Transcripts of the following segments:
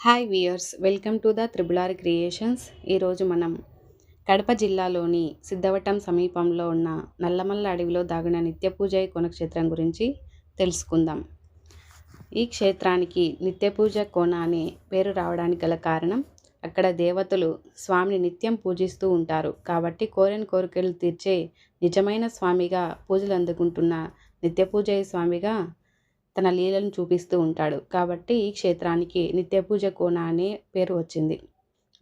Hi viewers welcome to the triple R creations. ఈరోజు మనం కడప జిల్లాలోని సిద్ధవటం సమీపంలో ఉన్న నల్లమల్ల అడవిలో దాగిన నిత్యపూజ కోన కోణక్షేత్రం గురించి తెలుసుకుందాం. ఈ క్షేత్రానికి నిత్యపూజ కోన అనే పేరు రావడానికి గల కారణం అక్కడ దేవతలు స్వామిని నిత్యం పూజిస్తూ ఉంటారు. కాబట్టి కోరిన కోరికలు తీర్చే నిజమైన స్వామిగా పూజలు అందుకుంటున్న నిత్యపూజయ్య స్వామిగా తన లీలను చూపిస్తూ ఉంటాడు. కాబట్టి ఈ క్షేత్రానికి నిత్యపూజ కోన అనే పేరు వచ్చింది.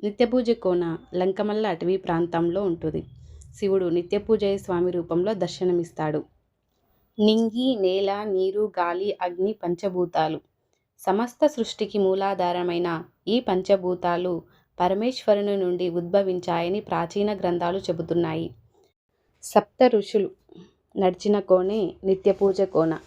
నిత్యపూజ కోన లంకమల్ల అటవీ ప్రాంతంలో ఉంటుంది. శివుడు నిత్యపూజయ స్వామి రూపంలో దర్శనమిస్తాడు. నింగి నేల నీరు గాలి అగ్ని పంచభూతాలు. సమస్త సృష్టికి మూలాధారమైన ఈ పంచభూతాలు పరమేశ్వరుని నుండి ఉద్భవించాయని ప్రాచీన గ్రంథాలు చెబుతున్నాయి. సప్త ఋషులు నడిచిన కోణే నిత్యపూజ కోణ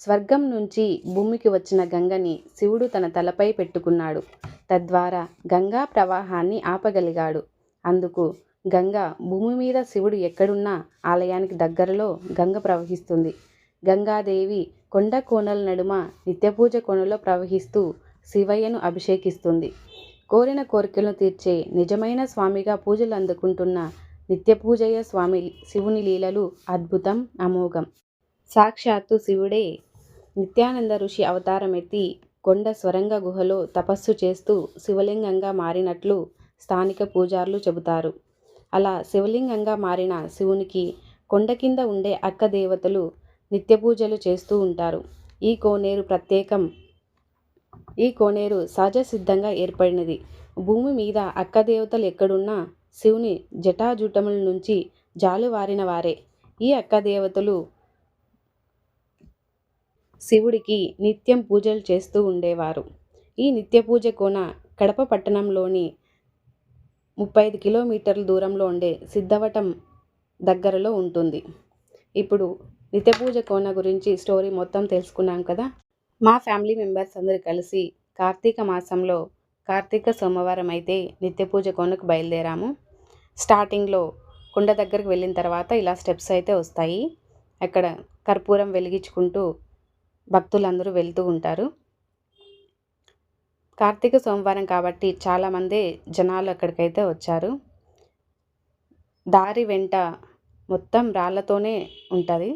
స్వర్గం నుంచి భూమికి వచ్చిన గంగని శివుడు తన తలపై పెట్టుకున్నాడు. తద్వారా గంగా ప్రవాహాన్ని ఆపగలిగాడు. అందుకు గంగ భూమి మీద శివుడు ఎక్కడున్నా ఆలయానికి దగ్గరలో గంగ ప్రవహిస్తుంది. గంగాదేవి కొండ కోనల నడుమ నిత్యపూజ కోణలో ప్రవహిస్తూ శివయ్యను అభిషేకిస్తుంది. కోరిన కోరికలను తీర్చే నిజమైన స్వామిగా పూజలు అందుకుంటున్న నిత్యపూజయ్య స్వామి శివుని లీలలు అద్భుతం అమోఘం. సాక్షాత్తు శివుడే నిత్యానంద ఋషి అవతారం ఎత్తి కొండ స్వరంగ గుహలో తపస్సు చేస్తూ శివలింగంగా మారినట్లు స్థానిక పూజారులు చెబుతారు. అలా శివలింగంగా మారిన శివునికి కొండ కింద ఉండే అక్క దేవతలు నిత్య పూజలు చేస్తూ ఉంటారు. ఈ కోనేరు ప్రత్యేకం ఈ కోనేరు సహజ సిద్ధంగా ఏర్పడినది. భూమి మీద అక్క దేవతలు ఎక్కడున్నా శివుని జటాజుటముల నుంచి జాలువారిన వారే. ఈ అక్క దేవతలు శివుడికి నిత్యం పూజలు చేస్తూ ఉండేవారు. ఈ నిత్య పూజ కోన కడప పట్టణంలోని ముప్పై ఐదు కిలోమీటర్ల దూరంలో ఉండే సిద్ధవటం దగ్గరలో ఉంటుంది. ఇప్పుడు నిత్య పూజ కోన గురించి స్టోరీ మొత్తం తెలుసుకున్నాం కదా? మా ఫ్యామిలీ మెంబర్స్ అందరు కలిసి కార్తీక మాసంలో కార్తీక సోమవారం అయితే నిత్య పూజ కోనకు బయలుదేరాము. స్టార్టింగ్లో కుండ దగ్గరికి వెళ్ళిన తర్వాత ఇలా స్టెప్స్ అయితే వస్తాయి. అక్కడ కర్పూరం వెలిగించుకుంటూ భక్తులందరూ వెళ్తూ ఉంటారు. కార్తీక సోమవారం కాబట్టి చాలామంది జనాలు అక్కడికైతే వచ్చారు. దారి వెంట మొత్తం రాళ్ళతోనే ఉంటుంది.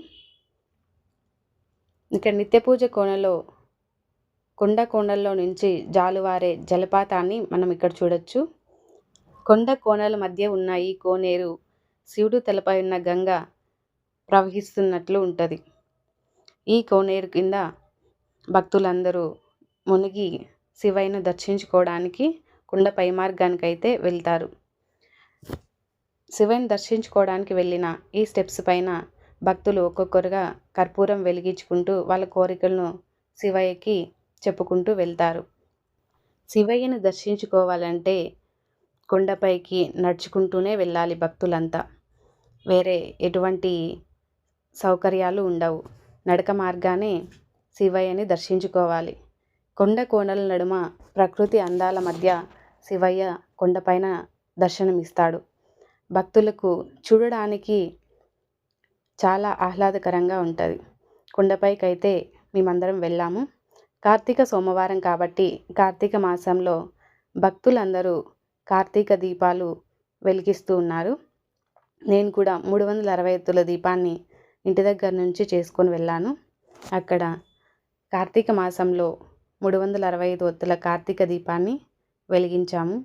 ఇక్కడ నిత్య పూజ కోణలో కొండ కోణల్లో నుంచి జాలువారే జలపాతాన్ని మనం ఇక్కడ చూడొచ్చు. కొండ కోణల మధ్య ఉన్న ఈ కోనేరు శివుడు తలపై ఉన్న గంగ ప్రవహిస్తున్నట్లు ఉంటుంది. ఈ కోనేరు కింద భక్తులందరూ మునిగి శివయ్యను దర్శించుకోవడానికి కుండ పై మార్గానికి అయితే వెళ్తారు. శివయ్యను దర్శించుకోవడానికి వెళ్ళిన ఈ స్టెప్స్ పైన భక్తులు ఒక్కొక్కరుగా కర్పూరం వెలిగించుకుంటూ వాళ్ళ కోరికలను శివయ్యకి చెప్పుకుంటూ వెళ్తారు. శివయ్యను దర్శించుకోవాలంటే కొండపైకి నడుచుకుంటూనే వెళ్ళాలి భక్తులంతా. వేరే ఎటువంటి సౌకర్యాలు ఉండవు. నడక మార్గానే శివయ్యని దర్శించుకోవాలి. కొండ కోణల నడుమ ప్రకృతి అందాల మధ్య శివయ్య కొండపైన దర్శనమిస్తాడు. భక్తులకు చూడడానికి చాలా ఆహ్లాదకరంగా ఉంటుంది. కొండపైకి అయితే మేమందరం వెళ్ళాము. కార్తీక సోమవారం కాబట్టి కార్తీక మాసంలో భక్తులందరూ కార్తీక దీపాలు వెలిగిస్తూ ఉన్నారు. నేను కూడా మూడు వందల అరవై ఎత్తుల దీపాన్ని ఇంటి దగ్గర నుంచి చేసుకొని వెళ్ళాను. అక్కడ కార్తీక మాసంలో మూడు వందల అరవై ఐదు ఒత్తుల కార్తీక దీపాన్ని వెలిగించాము.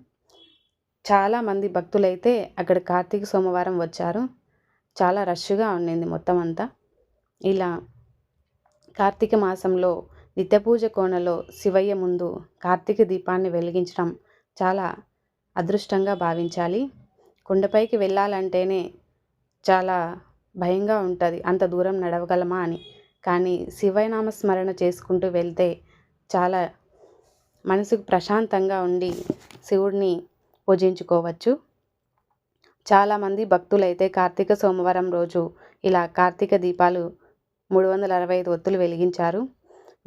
చాలామంది భక్తులైతే అక్కడ కార్తీక సోమవారం వచ్చారు. చాలా రష్గా ఉండింది మొత్తం అంతా. ఇలా కార్తీక మాసంలో నిత్యపూజ కోణలో శివయ్య ముందు కార్తీక దీపాన్ని వెలిగించడం చాలా అదృష్టంగా భావించాలి. కొండపైకి వెళ్ళాలంటేనే చాలా భయంగా ఉంటుంది. అంత దూరం నడవగలమా అని. కానీ శివనామ స్మరణ చేసుకుంటూ వెళ్తే చాలా మనసుకు ప్రశాంతంగా ఉండి శివుడిని పూజించుకోవచ్చు. చాలామంది భక్తులైతే కార్తీక సోమవారం రోజు ఇలా కార్తీక దీపాలు మూడు వందల అరవై ఐదు ఒత్తులు వెలిగించారు.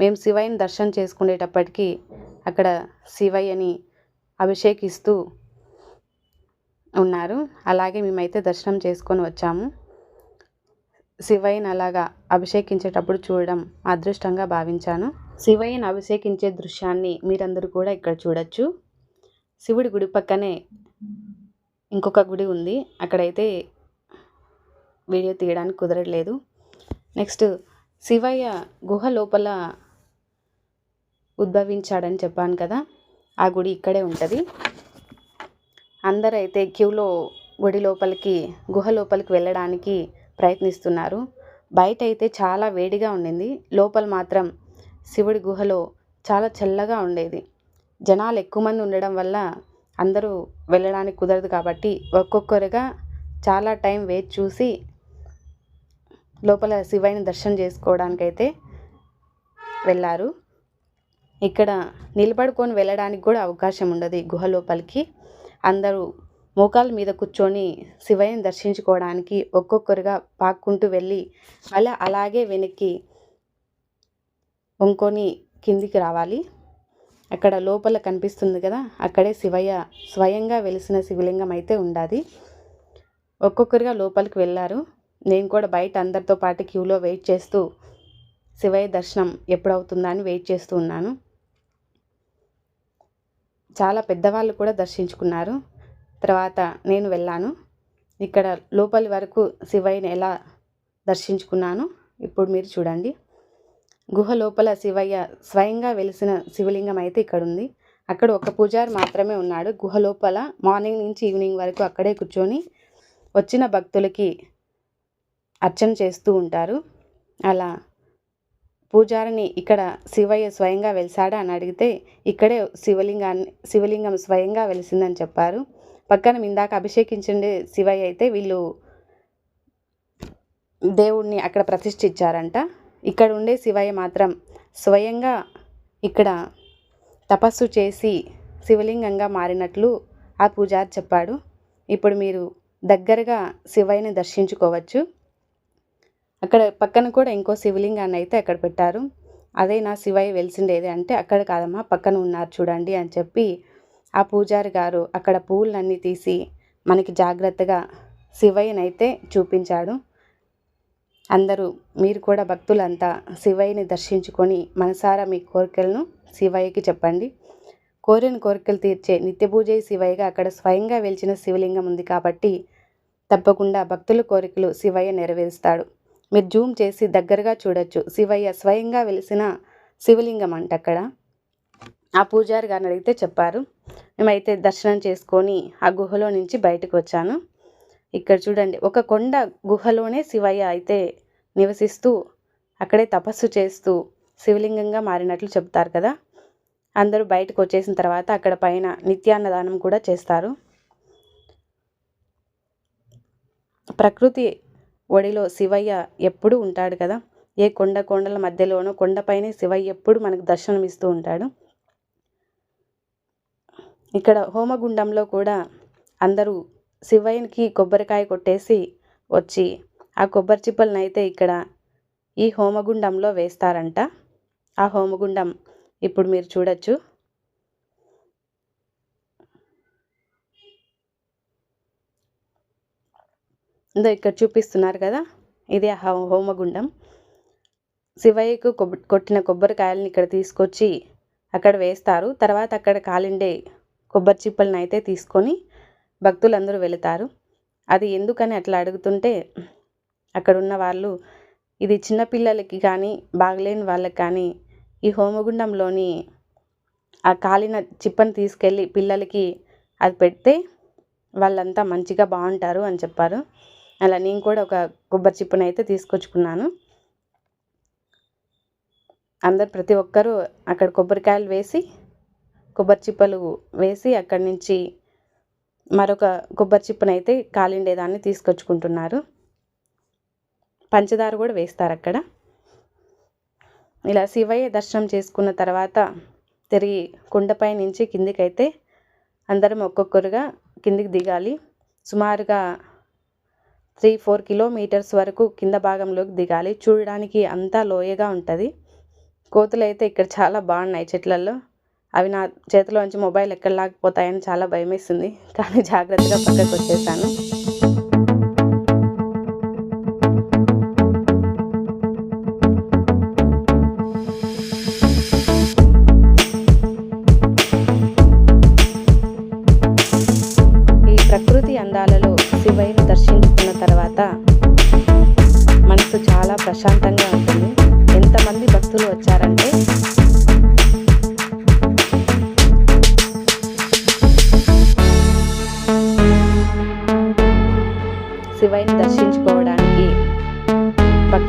మేము శివయ్యని దర్శనం చేసుకునేటప్పటికీ అక్కడ శివయ్యని అభిషేకిస్తూ ఉన్నారు. అలాగే మేమైతే దర్శనం చేసుకొని వచ్చాము. శివయ్యని అలాగా అభిషేకించేటప్పుడు చూడడం అదృష్టంగా భావించాను. శివయ్యను అభిషేకించే దృశ్యాన్ని మీరందరూ కూడా ఇక్కడ చూడొచ్చు. శివుడి గుడి పక్కనే ఇంకొక గుడి ఉంది. అక్కడైతే వీడియో తీయడానికి కుదరట్లేదు. నెక్స్ట్ శివయ్య గుహ లోపల ఉద్భవించాడని చెప్పాను కదా ఆ గుడి ఇక్కడే ఉంటుంది. అందరైతే క్యూలో గుడి లోపలికి గుహ లోపలికి వెళ్ళడానికి ప్రయత్నిస్తున్నారు. బయట అయితే చాలా వేడిగా ఉండింది. లోపల మాత్రం శివుడి గుహలో చాలా చల్లగా ఉండేది. జనాలు ఎక్కువ మంది ఉండడం వల్ల అందరూ వెళ్ళడానికి కుదరదు కాబట్టి ఒక్కొక్కరుగా చాలా టైం వేచి చూసి లోపల శివయ్యని దర్శనం చేసుకోవడానికైతే వెళ్ళారు. ఇక్కడ నిలబడుకొని వెళ్ళడానికి కూడా అవకాశం ఉండదు ఈ గుహ లోపలికి. అందరూ మోకాళ్ళ మీద కూర్చొని శివయ్యని దర్శించుకోవడానికి ఒక్కొక్కరుగా పాక్కుంటూ వెళ్ళి అలా అలాగే వెనక్కి వంకొని కిందికి రావాలి. అక్కడ లోపల కనిపిస్తుంది కదా అక్కడే శివయ్య స్వయంగా వెలిసిన శివలింగం అయితే ఉండాది. ఒక్కొక్కరుగా లోపలికి వెళ్ళారు. నేను కూడా బయట అందరితో పాటు క్యూలో వెయిట్ చేస్తూ శివయ్య దర్శనం ఎప్పుడవుతుందా అని వెయిట్ చేస్తూ ఉన్నాను. చాలా పెద్దవాళ్ళు కూడా దర్శించుకున్నారు. తర్వాత నేను వెళ్ళాను. ఇక్కడ లోపలి వరకు శివయ్యని ఎలా దర్శించుకున్నాను ఇప్పుడు మీరు చూడండి. గుహ లోపల శివయ్య స్వయంగా వెలిసిన శివలింగం అయితే ఇక్కడ ఉంది అక్కడ ఒక పూజారి మాత్రమే ఉన్నాడు. గుహ లోపల మార్నింగ్ నుంచి ఈవినింగ్ వరకు అక్కడే కూర్చొని వచ్చిన భక్తులకి అర్చన చేస్తూ ఉంటారు. అలా పూజారిని ఇక్కడ శివయ్య స్వయంగా వెలిసాడా అని అడిగితే ఇక్కడే శివలింగాన్ని శివలింగం స్వయంగా వెలిసిందని చెప్పారు. పక్కన ఇందాక అభిషేకించండి శివయ్య అయితే వీళ్ళు దేవుణ్ణి అక్కడ ప్రతిష్ఠించారంట. ఇక్కడ ఉండే శివయ్య మాత్రం స్వయంగా ఇక్కడ తపస్సు చేసి శివలింగంగా మారినట్లు ఆ పూజారి చెప్పాడు. ఇప్పుడు మీరు దగ్గరగా శివయ్యని దర్శించుకోవచ్చు. అక్కడ పక్కన కూడా ఇంకో శివలింగాన్ని అయితే అక్కడ పెట్టారు. అదే నా శివయ్య వెలిసిండేది అంటే అక్కడ కాదమ్మా పక్కన ఉన్నారు చూడండి అని చెప్పి ఆ పూజారి గారు అక్కడ పూలన్నీ తీసి మనకి జాగ్రత్తగా శివయ్యనైతే చూపించాడు. అందరూ మీరు కూడా భక్తులంతా శివయ్యని దర్శించుకొని మనసారా మీ కోరికలను శివయ్యకి చెప్పండి. కోరిన కోరికలు తీర్చే నిత్య పూజ శివయ్యగా అక్కడ స్వయంగా వెలిచిన శివలింగం ఉంది కాబట్టి తప్పకుండా భక్తుల కోరికలు శివయ్య నెరవేరుస్తాడు. మీరు జూమ్ చేసి దగ్గరగా చూడొచ్చు. శివయ్య స్వయంగా వెలిసిన శివలింగం అంట అక్కడ. ఆ పూజారి గారిని అడిగితే చెప్పారు మేమైతే దర్శనం చేసుకొని ఆ గుహలో నుంచి బయటకు వచ్చాను. ఇక్కడ చూడండి ఒక కొండ గుహలోనే శివయ్య అయితే నివసిస్తూ అక్కడే తపస్సు చేస్తూ శివలింగంగా మారినట్లు చెప్తారు కదా. అందరూ బయటకు వచ్చేసిన తర్వాత అక్కడ పైన నిత్యాన్నదానం కూడా చేస్తారు. ప్రకృతి ఒడిలో శివయ్య ఎప్పుడూ ఉంటాడు కదా. ఏ కొండ కొండల మధ్యలోనో కొండపైనే శివయ్య ఎప్పుడు మనకు దర్శనం ఇస్తూ ఉంటాడు. ఇక్కడ హోమగుండంలో కూడా అందరూ శివయ్యకి కొబ్బరికాయ కొట్టేసి వచ్చి ఆ కొబ్బరి చిప్పలను అయితే ఇక్కడ ఈ హోమగుండంలో వేస్తారంట. ఆ హోమగుండం ఇప్పుడు మీరు చూడొచ్చు. ఇందో ఇక్కడ చూపిస్తున్నారు కదా ఇది ఆ హోమగుండం. శివయ్యకు కొబ్బ కొట్టిన కొబ్బరికాయలను ఇక్కడ తీసుకొచ్చి అక్కడ వేస్తారు. తర్వాత అక్కడ కాలిండే కొబ్బరి చిప్పలను అయితే తీసుకొని భక్తులందరూ వెళతారు. అది ఎందుకని అట్లా అడుగుతుంటే అక్కడ ఉన్న వాళ్ళు ఇది చిన్నపిల్లలకి కానీ బాగలేని వాళ్ళకి కానీ ఈ హోమగుండంలోని ఆ కాలిన చిప్పని తీసుకెళ్ళి పిల్లలకి అది పెడితే వాళ్ళంతా మంచిగా బాగుంటారు అని చెప్పారు. అలా నేను కూడా ఒక కొబ్బరి చిప్పని అయితే తీసుకొచ్చుకున్నాను. అందరు ప్రతి ఒక్కరూ అక్కడ కొబ్బరికాయలు వేసి కొబ్బరి చిప్పలు వేసి అక్కడి నుంచి మరొక కొబ్బరి చిప్పనైతే కాలిండేదాన్ని తీసుకొచ్చుకుంటున్నారు. పంచదార కూడా వేస్తారు అక్కడ. ఇలా శివయ్య దర్శనం చేసుకున్న తర్వాత తిరిగి కుండపై నుంచి కిందికైతే అందరం ఒక్కొక్కరుగా కిందికి దిగాలి. సుమారుగా త్రీ ఫోర్ కిలోమీటర్స్ వరకు కింద భాగంలోకి దిగాలి. చూడడానికి అంతా లోయగా ఉంటుంది. కోతులు అయితే ఇక్కడ చాలా బాగున్నాయి చెట్లలో అవి నా చేతిలోంచి మొబైల్ ఎక్కడ లాగిపోతాయని చాలా భయం వేసింది కానీ జాగ్రత్తగా పక్కకు వచ్చేసాను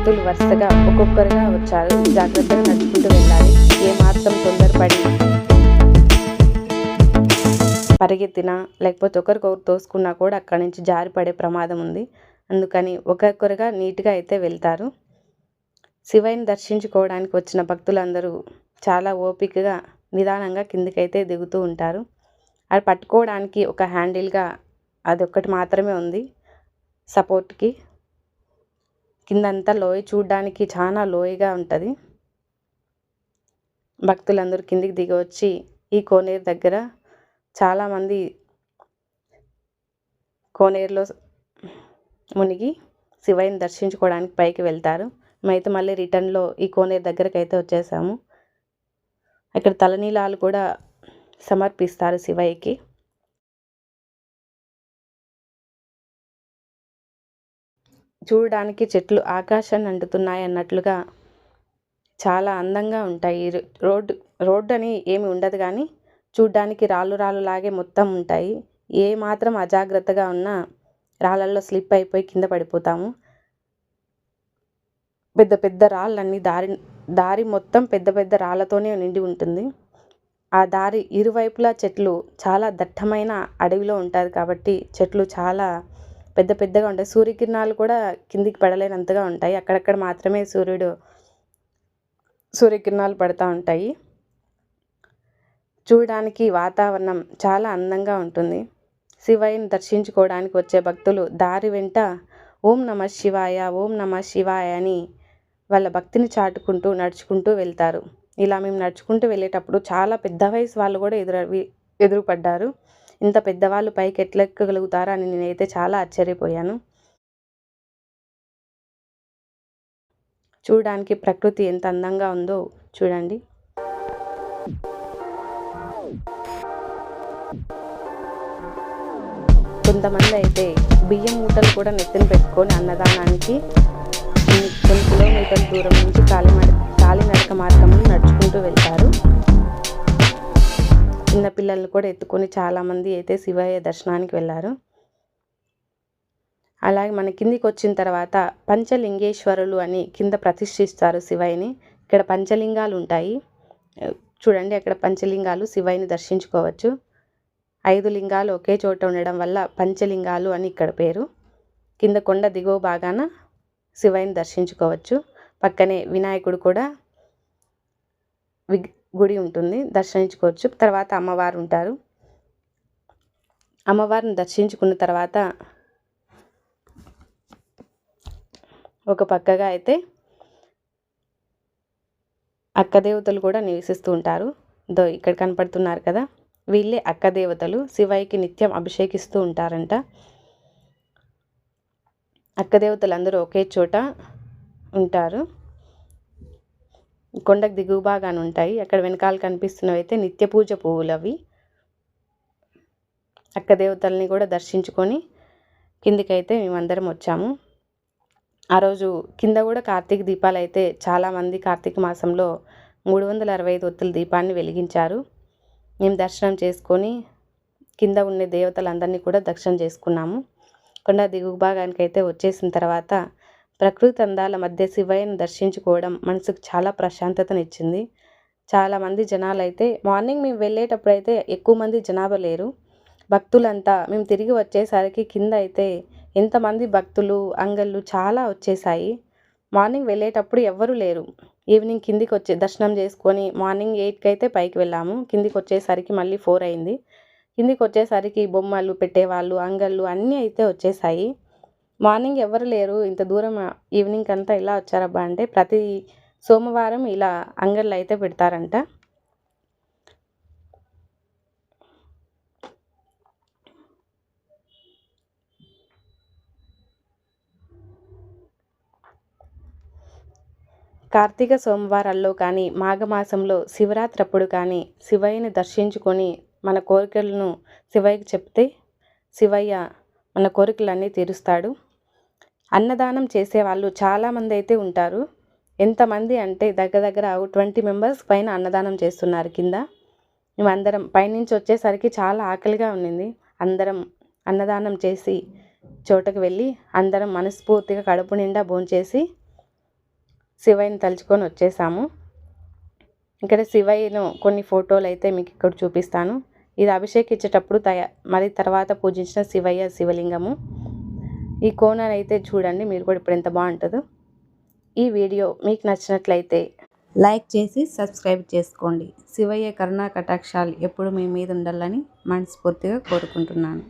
భక్తులు వరుసగా ఒక్కొక్కరుగా వచ్చారు. జాగ్రత్తగా నడుచుకుంటూ వెళ్ళాలి. ఏమాత్రం తొందరపడి పరిగెత్తినా లేకపోతే ఒకరికొకరు తోసుకున్నా కూడా అక్కడి నుంచి జారిపడే ప్రమాదం ఉంది. అందుకని ఒకరికొకరుగా నీట్గా అయితే వెళ్తారు. శివయ్యని దర్శించుకోవడానికి వచ్చిన భక్తులందరూ చాలా ఓపికగా నిదానంగా కిందికైతే దిగుతూ ఉంటారు. అది పట్టుకోవడానికి ఒక హ్యాండిల్గా అది ఒక్కటి మాత్రమే ఉంది సపోర్ట్కి. కిందంతా లోయ చూడడానికి చాలా లోయగా ఉంటుంది. భక్తులందరూ కిందికి దిగి వచ్చి ఈ కోనేరు దగ్గర చాలామంది కోనేరులో మునిగి శివయ్యని దర్శించుకోవడానికి పైకి వెళ్తారు. మేమైతే మళ్ళీ రిటర్న్లో ఈ కోనేరు దగ్గరకు అయితే వచ్చేసాము. ఇక్కడ తలనీలాలు కూడా సమర్పిస్తారు శివయ్యకి. చూడడానికి చెట్లు ఆకాశాన్ని అంటుతున్నాయి అన్నట్లుగా చాలా అందంగా ఉంటాయి. రోడ్డు రోడ్డు అని ఏమి ఉండదు కానీ చూడ్డానికి రాళ్ళు రాళ్ళు లాగే మొత్తం ఉంటాయి. ఏ మాత్రం అజాగ్రత్తగా ఉన్నా రాళ్ళల్లో స్లిప్ అయిపోయి కింద పడిపోతాము. పెద్ద పెద్ద రాళ్ళన్నీ దారి దారి మొత్తం పెద్ద పెద్ద రాళ్ళతోనే నిండి ఉంటుంది. ఆ దారి ఇరువైపులా చెట్లు చాలా దట్టమైన అడవిలో ఉంటుంది కాబట్టి చెట్లు చాలా పెద్ద పెద్దగా ఉంటాయి. సూర్యకిరణాలు కూడా కిందికి పడలేనంతగా ఉంటాయి. అక్కడక్కడ మాత్రమే సూర్యుడు సూర్యకిరణాలు పడుతూ ఉంటాయి. చూడడానికి వాతావరణం చాలా అందంగా ఉంటుంది. శివయ్యని దర్శించుకోవడానికి వచ్చే భక్తులు దారి వెంట ఓం నమ శివాయ ఓం నమ శివాయ అని వాళ్ళ భక్తిని చాటుకుంటూ నడుచుకుంటూ వెళ్తారు. ఇలా మేము నడుచుకుంటూ వెళ్ళేటప్పుడు చాలా పెద్ద వయసు వాళ్ళు కూడా ఎదురు ఎదురుపడ్డారు. ఇంత పెద్దవాళ్ళు పైకి ఎట్లెక్కగలుగుతారా అని నేనైతే చాలా ఆశ్చర్యపోయాను. చూడడానికి ప్రకృతి ఎంత అందంగా ఉందో చూడండి. కొంతమంది అయితే బియ్యం మూటలు కూడా నెత్తిన పెట్టుకొని అన్నదానానికి కొన్ని కిలోమీటర్ల దూరం నుంచి కాలినడ కాలినడక మార్గంలో నడుచుకుంటూ వెళ్తారు. చిన్నపిల్లలు కూడా ఎత్తుకొని చాలామంది అయితే శివయ్య దర్శనానికి వెళ్ళారు. అలాగే మన కిందికి వచ్చిన తర్వాత పంచలింగేశ్వరులు అని కింద ప్రతిష్ఠిస్తారు శివయ్యని. ఇక్కడ పంచలింగాలు ఉంటాయి. చూడండి అక్కడ పంచలింగాలు శివయ్యని దర్శించుకోవచ్చు. ఐదు లింగాలు ఒకే చోట ఉండడం వల్ల పంచలింగాలు అని ఇక్కడ పేరు. కింద కొండ దిగువ భాగాన శివయ్యని దర్శించుకోవచ్చు. పక్కనే వినాయకుడు కూడా విగ్ గుడి ఉంటుంది దర్శించుకోవచ్చు. తర్వాత అమ్మవారు ఉంటారు. అమ్మవారిని దర్శించుకున్న తర్వాత ఒక పక్కగా అయితే అక్క దేవతలు కూడా నివసిస్తూ ఉంటారు. దో ఇక్కడ కనపడుతున్నారు కదా వీళ్ళే అక్క దేవతలు శివయ్యకి నిత్యం అభిషేకిస్తూ ఉంటారంట. అక్క దేవతలు అందరూ ఒకే చోట ఉంటారు. కొండకు దిగువ భాగాన్ని ఉంటాయి. అక్కడ వెనకాల కనిపిస్తున్నవి అయితే నిత్య పూజ పువ్వులు అవి అక్క దేవతల్ని కూడా దర్శించుకొని కిందికైతే మేమందరం వచ్చాము. ఆ రోజు కింద కూడా కార్తీక దీపాలు అయితే చాలామంది కార్తీక మాసంలో మూడు వందల అరవై ఐదు ఒత్తుల దీపాన్ని వెలిగించారు. మేము దర్శనం చేసుకొని కింద ఉండే దేవతలందరినీ కూడా దర్శనం చేసుకున్నాము. కొండ దిగువ భాగానికి అయితే వచ్చేసిన తర్వాత ప్రకృతి అందాల మధ్య శివయ్యను దర్శించుకోవడం మనసుకు చాలా ప్రశాంతతనిచ్చింది. చాలామంది జనాలు అయితే మార్నింగ్ మేము వెళ్ళేటప్పుడు అయితే ఎక్కువ మంది జనాభా లేరు. భక్తులంతా మేము తిరిగి వచ్చేసరికి కింద అయితే ఎంతమంది భక్తులు అంగళ్ళు చాలా వచ్చేసాయి మార్నింగ్ వెళ్ళేటప్పుడు ఎవ్వరూ లేరు. ఈవినింగ్ కిందికి వచ్చే దర్శనం చేసుకొని మార్నింగ్ ఎయిట్కి అయితే పైకి వెళ్ళాము. కిందికి వచ్చేసరికి మళ్ళీ ఫోర్ అయింది. కిందికి వచ్చేసరికి బొమ్మలు పెట్టేవాళ్ళు అంగళ్ళు అన్నీ అయితే వచ్చేసాయి మార్నింగ్ ఎవరు లేరు ఇంత దూరం ఈవినింగ్ అంతా ఇలా వచ్చారబ్బా అంటే ప్రతి సోమవారం ఇలా అంగళ్ళు అయితే పెడతారంట. కార్తీక సోమవారాల్లో కానీ మాఘమాసంలో శివరాత్రి అప్పుడు కానీ శివయ్యని దర్శించుకొని మన కోరికలను శివయ్యకి చెప్తే శివయ్య మన కోరికలన్నీ తీరుస్తాడు. అన్నదానం చేసేవాళ్ళు చాలామంది అయితే ఉంటారు. ఎంతమంది అంటే దగ్గర దగ్గర ట్వంటీ మెంబర్స్ పైన అన్నదానం చేస్తున్నారు కింద. మేమందరం పైనుంచి వచ్చేసరికి చాలా ఆకలిగా ఉండింది అందరం అన్నదానం చేసి చోటకు వెళ్ళి అందరం మనస్ఫూర్తిగా కడుపు నిండా భోంచేసి శివయ్యని తలుచుకొని వచ్చేసాము. ఇక్కడ శివయ్యను కొన్ని ఫోటోలు అయితే మీకు ఇక్కడ చూపిస్తాను. ఇది అభిషేకించేటప్పుడు తయ మరి తర్వాత పూజించిన శివయ్య శివలింగము. ఈ కోణాన్ని అయితే చూడండి మీరు కూడా ఇప్పుడు ఎంత బాగుంటుందో. ఈ వీడియో మీకు నచ్చినట్లయితే లైక్ చేసి సబ్స్క్రైబ్ చేసుకోండి. శివయ్య కరుణా కటాక్షాలు ఎప్పుడు మీ మీద ఉండాలని మనస్ఫూర్తిగా కోరుకుంటున్నాను.